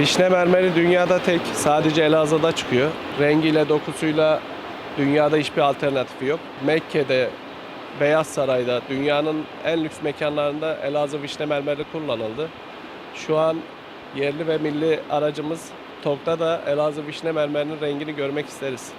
Vişne mermeri dünyada tek, sadece Elazığ'da çıkıyor. Rengiyle, dokusuyla dünyada hiçbir alternatifi yok. Mekke'de, Beyaz Saray'da, dünyanın en lüks mekanlarında Elazığ vişne mermeri kullanıldı. Şu an yerli ve milli aracımız tokta da Elazığ vişne mermerinin rengini görmek isteriz.